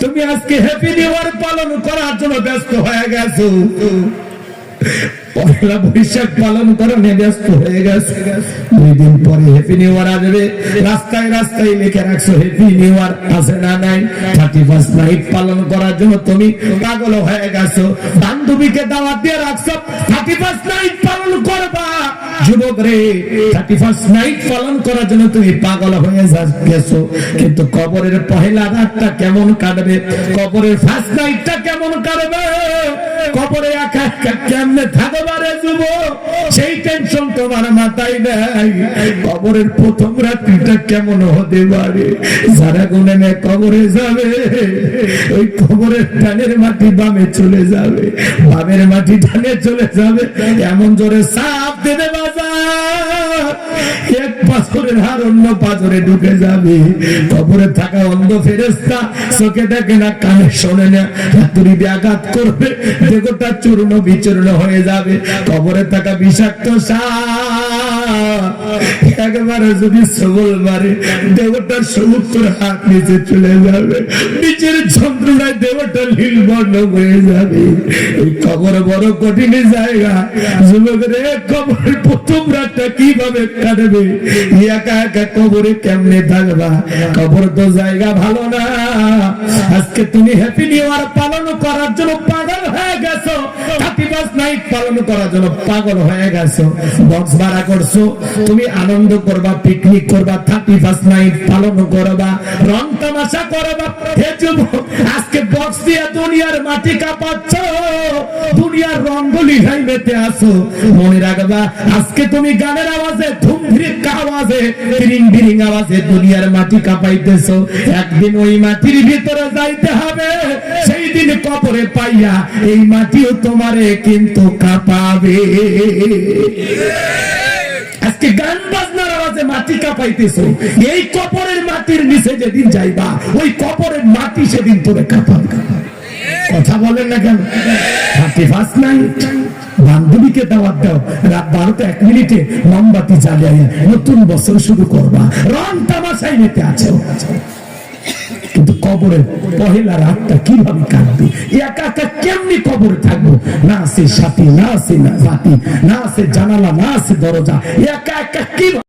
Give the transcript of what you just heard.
তুমি আজকে happy new year পালন করার জন্য ব্যস্ত হয়ে গেছো। রাস্তায় রাস্তায় তুমি হয়ে গেছো। বান্ধবীকে দাওয়াত দিয়ে রাখছো থার্টি ফার্স্ট নাইট পালন করবা। যুবক রে নাইট পালন করার জন্য তুমি পাগল হয়ে গেছো। কিন্তু কবরের পহেলা রাতটা কেমন কাটবে? কবরের ফার্স্ট নাইটটা কেমন কাটবে? কবরে একা কেমনে থাকবা রে সেই টেনশন তোমার মাথায় নাই। কবরের প্রথম রাত্রিটা কেমন হতে পারে? যারা গুনে কবরে যাবে, ওই কবরের ডানের মাটি বামে চলে যাবে। বামের মাটি ডানে চলে যাবে। এমন জোরে সাপ দেবে পাথরের হার অন্য পাথরে ঢুকে যাবে। কবরে থাকা অন্ধ ফেরেস্তা চোখে দেখে না, কানে শোনে না। হাতুড়ি দিয়ে আঘাত করবে দেহটা চূর্ণ বিচূর্ণ হয়ে যাবে। কবরে থাকা বিষাক্ত সাপ। একবারে যদি সবল মারে দেহটার সমুদ্র হাত নিচে চলে যাবে। নিচের যন্ত্রণায় নীল হয়ে যাবে। এই বড় কঠিন জায়গা। যুবকরে প্রথম রাতটা কীভাবে কাটবে? একা একা কবরে কেমনে থাকবা? কবর তো জায়গা ভালো না। আজকে তুমি হ্যাপি নিউ ইয়ার পালন করার জন্য পাগল হয়ে গেছো। থার্টি ফার্স্ট নাইট পালন করার জন্য পাগল হয়ে গেছো বক্স ভাড়া করছ। তুমি আনন্দ করবা পিকনিক করবা থার্টি ফার্স্ট নাইট পালন করবা, রং তামাশা করবা। আজকে বক্স দিয়ে দুনিয়ার মাটি কাঁপাচ্ছ, দুনিয়ার রঙ্গলি হাই মেতে আসো মনে রাখবা, আজকে তুমি গানের আওয়াজে ধুম ধিরিক্কা আওয়াজে, বিরিং বিরিং আওয়াজে দুনিয়ার মাটি কাঁপাইতেছো। একদিন ওই মাটির ভিতরে যাইতে হবে সেই দিন কবরে পাইয়া এই মাটিও তোমারে কিন্তু আজকে গান বাজনার আওয়াজে মাটি এই কবরের মাটির নিচে যেদিন যাইবা, ওই কবরের মাটি সেদিন তোরে কাঁপাবে। কথা বলেন না কেন? থার্টি ফার্স্ট নাইট বান্ধবীকে দাওয়াত দাও। রাত বারোটা এক মিনিটে মোমবাতি জ্বালিয়ে নতুন বছর শুরু করবা। রং তামাশাই নিতে আছে। কিন্তু কবরের পহেলা রাতটা কীভাবে কাটবে? একা একা কেমনি কবরে থাকব? না আছে সাথী, না আছে না না আছে জানালা, না আছে দরজা। একা একা কি